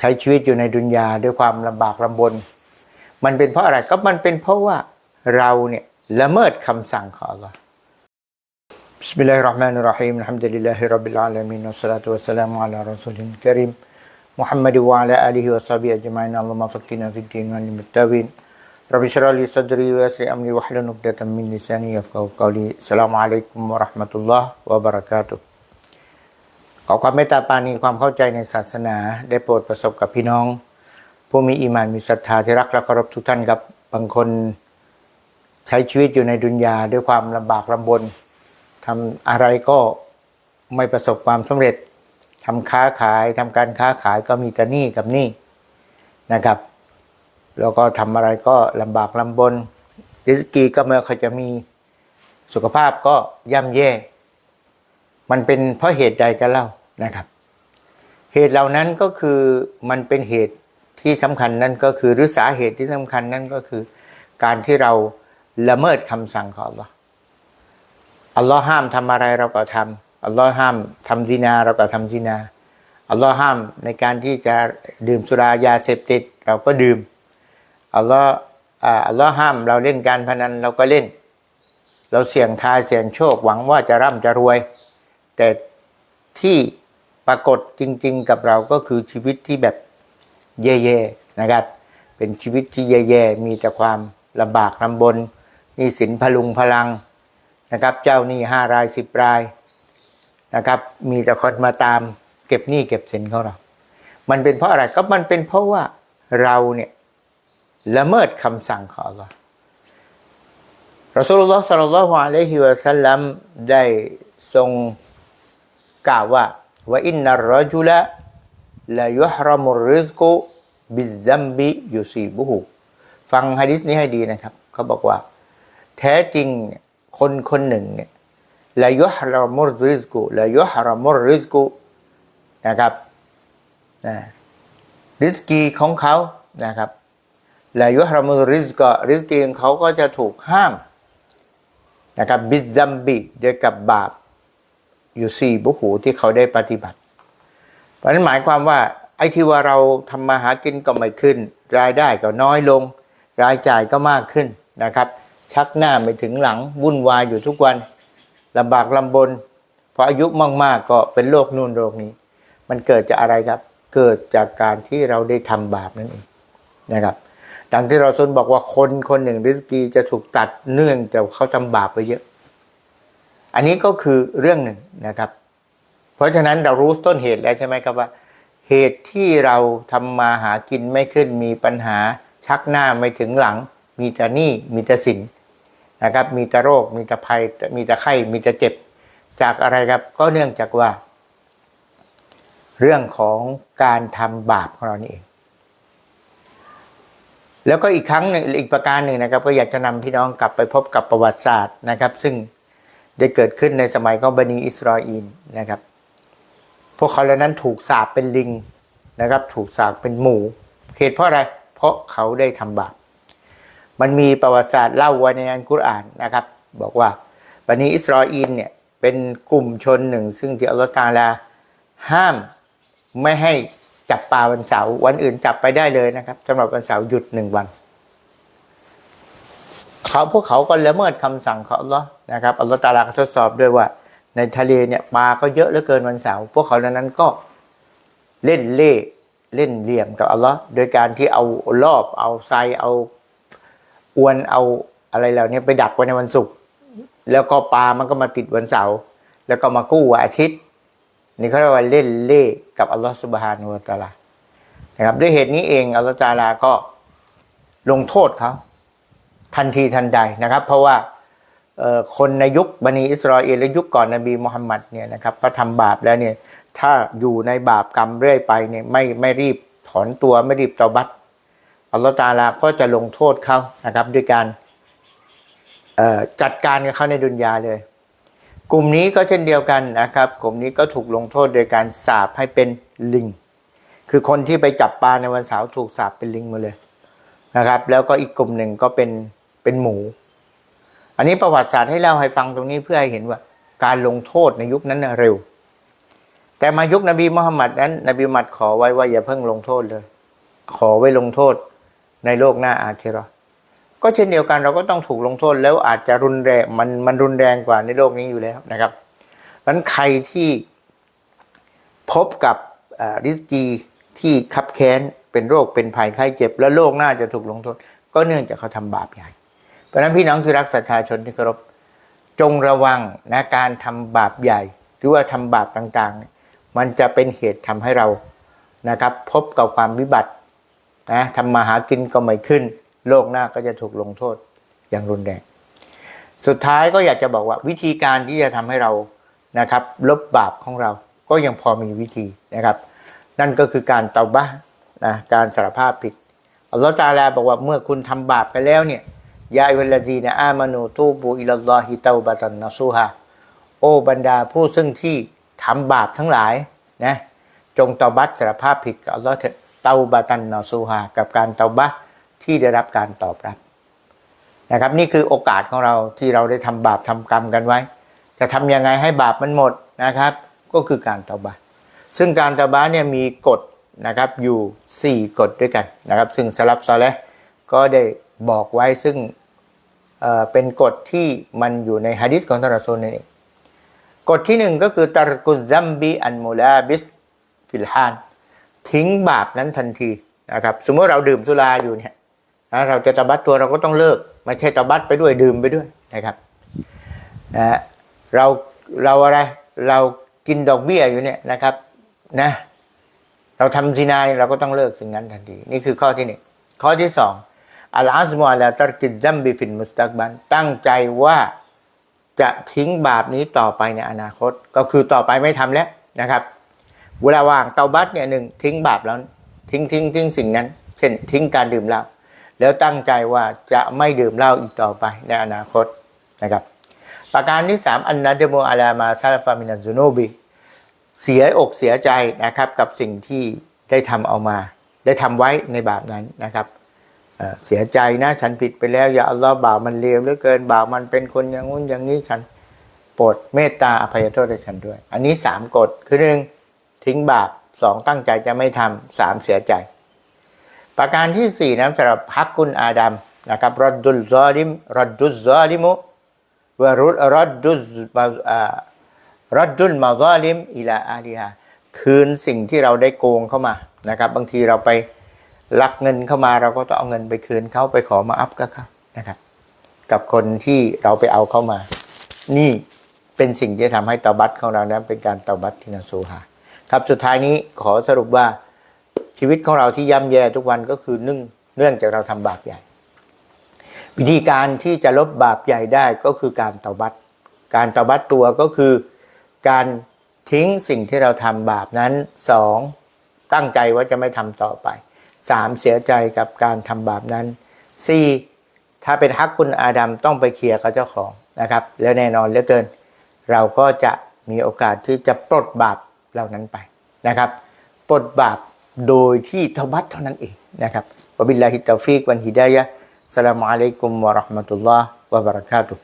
ใช้ชีวิตอยู่ในดุนยาด้วยความลำบากลำบน มันเป็นเพราะอะไรก็มันเป็นเพราะว่าเราเนี่ยละเมิดคำสั่งของ Allah بسم الله الرحمن الرحيم الحمد لله رب العالمين والصلاة والسلام على رسول الكريم محمد وعلى آله وصحبه أجمعين اللهم فقنا في الدين وعلم التابين رب اشرح لي صدري ويسر أمري واحلل عقدة من لساني يفقهوا قولي السلام عليكم ورحمة الله وبركاته ข อความเมตตาปานีความเข้าใจในศาสนา ได้โปรดประสบกับพี่น้อง ผู้มีอีมานมีศรัทธาที่รักและเคารพทุกท่านครับบางคนใช้ชีวิตอยู่ในดุนยาด้วยความลำบากลำบนทำอะไรก็ไม่ประสบความสำเร็จทำค้าขายทำการค้าขายก็มีแต่หนี้กับหนี้นะครับ แล้วก็ทำอะไรก็ลำบากลำบนริสกีก็ไม่ค่อยจะมีสุขภาพก็ย่ำแย่ มันเป็นเพราะเหตุใดกันเล่า นะครับ เหตุเหล่านั้นก็คือมันเป็นเหตุที่สำคัญนั่นก็คือหรือสาเหตุที่สำคัญนั่นก็คือ การที่เราละเมิดคำสั่งของ Allah อัลลอฮ์ห้ามทำอะไรเราก็ทำอัลลอฮ์ห้ามทำซินาเราก็ทำซินาอัลลอฮ์ห้ามในการที่จะดื่มสุรายาเสพติดเราก็ดื่มอัลลอฮ์อัลลอฮ์ห้ามเราเล่นการพนันเราก็เล่น เราเสี่ยงทายเสี่ยงโชคหวังว่าจะร่ำจะรวย แต่ที่ รากฏจริงๆกับเราก็คือชีวิตที่แบบแย่ๆนะครับ เป็นชีวิตที่แย่ๆมีแต่ความลำบากลำบนนี่สินพลุงพลังนะครับ เจ้าหนี้ห้ารายสิบรายนะครับ มีแต่คนมาตามเก็บหนี้เก็บสินของเรา มันเป็นเพราะอะไรก็มันเป็นเพราะว่าเราเนี่ยละเมิดคำสั่งของ Allah รอสูลุลลอฮ์สัลลัลลอฮุอะลัยฮิวะสัลลัมได้ทรงกล่าวว่า ว่าอินนัรรจุละละยุฮรามุรริซกุบิซัมบิยุซีบุหุฟังฮะดิษนี้ให้ดีนะครับ เขาบอกว่า แท้จริงคนคนหนึ่งเนี่ยละยุฮรามุรริซกุละยุฮรามุรริซกุนะครับนะริสกีของเขานะครับละยุฮรามุรริซกริสกีของเขาก็จะถูกห้ามนะครับบิดซัมบิด้วยกับบาป อยู่สี่บุหูที่เขาได้ปฏิบัติ เพราะนั้นหมายความว่าไอ้ที่ว่าเราทำมาหากินก็ไม่ขึ้น รายได้ก็น้อยลง รายจ่ายก็มากขึ้นนะครับ ชักหน้าไม่ถึงหลังวุ่นวายอยู่ทุกวันลำบากลำบนพออายุมากๆก็เป็นโรคนู่นโรคนี้ มันเกิดจากอะไรครับ เกิดจากการที่เราได้ทำบาปนั่นเองนะครับดังที่เราซนบอกว่าคนคนหนึ่งริสกีจะถูกตัดเนื่องจากเขาทำบาปไปเยอะ อันนี้ก็คือเรื่องหนึ่งนะครับ เพราะฉะนั้นเรารู้ต้นเหตุแล้วใช่ไหมครับว่า เหตุที่เราทำมาหากินไม่ขึ้นมีปัญหาชักหน้าไม่ถึงหลัง มีแต่หนี้มีแต่สินนะครับ มีแต่โรค มีแต่ภัย มีแต่ไข้ มีแต่เจ็บ จากอะไรครับก็เนื่องจากว่า เรื่องของการทำบาปของเรานี่เองแล้วก็อีกครั้งหนึ่งอีกประการหนึ่งนะครับ ก็อยากจะนำพี่น้องกลับไปพบกับประวัติศาสตร์นะครับ ซึ่ง ได้เกิดขึ้นในสมัยของบันิอิสราเอลนะครับ พวกเขาเหล่านั้นถูกสาปเป็นลิงนะครับ ถูกสาปเป็นหมูเหตุเพราะอะไร เพราะเขาได้ทำบาป มันมีประวัติศาสตร์เล่าไว้ในอัลกุรอานนะครับ บอกว่าบันิอิสราเอลเนี่ยเป็นกลุ่มชนหนึ่ง ซึ่งที่อัลลอฮฺตาลาห้ามไม่ให้จับปลาวันเสาร์วันอื่นจับไปได้เลยนะครับสำหรับวันเสาร์หยุดหนึ่งวัน เขาพวกเขาก็ละเมิดคำสั่งของอัลลอฮ์นะครับอัลลอฮ์ตาลาก็ทดสอบด้วยว่า ในทะเลเนี่ยปลาก็เยอะเหลือเกินวันเสาร์พวกเขาเหล่านั้นก็เล่นเล่เล่นเหลี่ยมกับอัลลอฮ์โดยการที่เอารอบ เอาไซเอาอวนเอาอะไรเหล่านี้ไปดักไว้ในวันศุกร์แล้วก็ปลามันก็มาติดวันเสาร์แล้วก็มากู้วันอาทิตย์ นี่เขาเรียกว่าเล่นเล่กับอัลลอฮฺสุบฮานุวะตาลานะครับด้วยเหตุนี้เองอัลลอฮฺตาลาก็ลงโทษเขา ทันทีทันใดนะครับ เพราะว่าคนในยุคบันิอิสราเอลและยุคก่อนนบีมุฮัมมัดเนี่ยนะครับพอทำบาปแล้วเนี่ยถ้าอยู่ในบาปกรรมเรื่อยไปเนี่ยไม่ไม่รีบถอนตัวไม่รีบเตาบัตอัลลอฮฺตาลาก็จะลงโทษเขานะครับด้วยการจัดการกับเขาในดุนยาเลย กลุ่มนี้ก็เช่นเดียวกันนะครับ กลุ่มนี้ก็ถูกลงโทษโดยการสาปให้เป็นลิง คือคนที่ไปจับปลาในวันเสาร์ถูกสาปเป็นลิงมาเลยนะครับ แล้วก็อีกกลุ่มหนึ่งก็เป็น เป็นหมู อันนี้ประวัติศาสตร์ให้เล่าให้ฟังตรงนี้เพื่อให้เห็นว่า การลงโทษในยุคนั้นเร็ว แต่มายุคนบีมุฮัมมัดนั้นนบีมุฮัมมัดขอไว้ว่าอย่าเพิ่งลงโทษเลย ขอไว้ลงโทษในโลกหน้าอาคิเราก็เช่นเดียวกันเราก็ต้องถูกลงโทษแล้วอาจจะรุนแรงมันมันรุนแรงกว่าในโลกนี้อยู่แล้วนะครับนั้นใครที่พบกับริสกีที่คับแค้นเป็นโรคเป็นภัยไข้เจ็บ แล้วโลกหน้าจะถูกลงโทษ ก็เนื่องจากเขาทำบาปใหญ่ เพราะนั้นพี่น้องที่รักศรัทธาชนที่เคารพจงระวังนะการทำบาปใหญ่ หรือว่าทำบาปต่างๆ มันจะเป็นเหตุทำให้เรานะครับ พบกับความวิบัตินะทำมาหากินก็ไม่ขึ้น โลกหน้าก็จะถูกลงโทษอย่างรุนแรงสุดท้ายก็อยากจะบอกว่าวิธีการที่จะทำให้เรานะครับ ลบบาปของเราก็ยังพอมีวิธีนะครับ นั่นก็คือการเตาบ้านะการสารภาพผิดอัลลอฮฺตาลาบอกว่าเมื่อคุณทำบาปไปแล้วเนี่ย ยาอิวลลาจีนะอามานูตูบูอิลลอฮิตาบะตันนอซูฮาโอบรรดาผู้ซึ่งที่ทำบาปทั้งหลายนะจงเตาบัตสารภาพผิดกับอัลลอฮฺเถอะเตาบะตันนอซูฮากับการเตาบะที่ได้รับการตอบรับนะครับนี่คือโอกาสของเราที่เราได้ทำบาปทำกรรมกันไว้ จะทำยังไงให้บาปมันหมดนะครับ ก็คือการเตาบะซึ่งการเตาบะเนี่ยมีกฎนะครับอยู่ 4 กฎด้วยกันนะครับ ซึ่งสลับซอเลห์ก็ได้บอกไว้ซึ่ง เป็นกฎที่มันอยู่ในฮะดิษของท่านรอซูลนั่นเองกฎที่หนึ่งก็คือตารกุซซัมบีอันมูลาบิสฟิลฮานทิ้งบาปนั้นทันทีนะครับสมมติเราดื่มสุราอยู่เนี่ยเราจะตะบัดตัวเราก็ต้องเลิกไม่ใช่ตะบัดไปด้วยดื่มไปด้วยนะครับนะฮะเราเราอะไรเรากินดอกเบี้ยอยู่เนี่ยนะครับนะเราทำซินายเราก็ต้องเลิกสิ่งนั้นทันที นี่คือข้อที่หนึ่งข้อที่สอง อัลอาซมอัลาตรกิดจัมบิฟินมุสตักบันตั้งใจว่าจะทิ้งบาปนี้ต่อไปในอนาคต ก็คือต่อไปไม่ทำแล้วนะครับเวลาว่างเตาบัตเนี่ยหนึ่งทิ้งบาปแล้วทิ้งทิ้งทิ้งสิ่งนั้น เช่นทิ้งการดื่มเหล้าแล้วตั้งใจว่าจะไม่ดื่มเหล้าอีกต่อไปในอนาคตนะครับประการที่สามอันนัดโมอาลามาซาลฟามินันซูโนบีเสียอกเสียใจนะครับกับสิ่งที่ได้ทำเอามา ได้ทำไว้ในบาปนั้นนะครับ เสียใจนะฉันผิดไปแล้ว อย่าอัลลอฮ์บ่าวมันเลวเหลือเกินบ่าวมันเป็นคนอย่างงู้นอย่างนี้ฉันโปรดเมตตาอภัยโทษให้ฉันด้วย อันนี้สามกฎคือหนึ่งทิ้งบาปสองตั้งใจจะไม่ทำสามเสียใจ ประการที่สี่นะสำหรับฮักกุลอาดัมนะครับรดดุลซอลิมรดดุลซอลิมุวรุดรดดุลมาอ่ารดดุลมาซอลิมอิลาอาลีฮาคืนสิ่งที่เราได้โกงเข้ามานะครับ บางทีเราไป ลักเงินเข้ามาเราก็ต้องเอาเงินไปคืนเขาไปขอมาอัพกับเขานะครับ กับคนที่เราไปเอาเข้ามา นี่เป็นสิ่งที่ทำให้ตาบัตของเรานั้นเป็นการตาบัตที่นาซูฮาครับสุดท้ายนี้ขอสรุปว่าชีวิตของเราที่ย่ำแย่ทุกวันก็คือนื่งเนื่องจากเราทำบาปใหญ่ วิธีการที่จะลบบาปใหญ่ได้ก็คือการตาบัตการตาบัตตัวก็คือการทิ้งสิ่งที่เราทำบาปนั้นสองตั้งใจว่าจะไม่ทำต่อไป สามเสียใจกับการทำบาปนั้นสี่ถ้าเป็นฮักคุณอาดัมต้องไปเคลียร์กับเจ้าของนะครับ แล้วแน่นอนเหลือเกิน เราก็จะมีโอกาสที่จะปลดบาปเหล่านั้นไปนะครับปลดบาปโดยที่เทบัตเท่านั้นเองนะครับวบิลลาฮิตตอฟิกวันฮิดายะสลามอะลัยกุมวะราะห์มะตุลลอฮ์วะบะเราะกาตุฮ์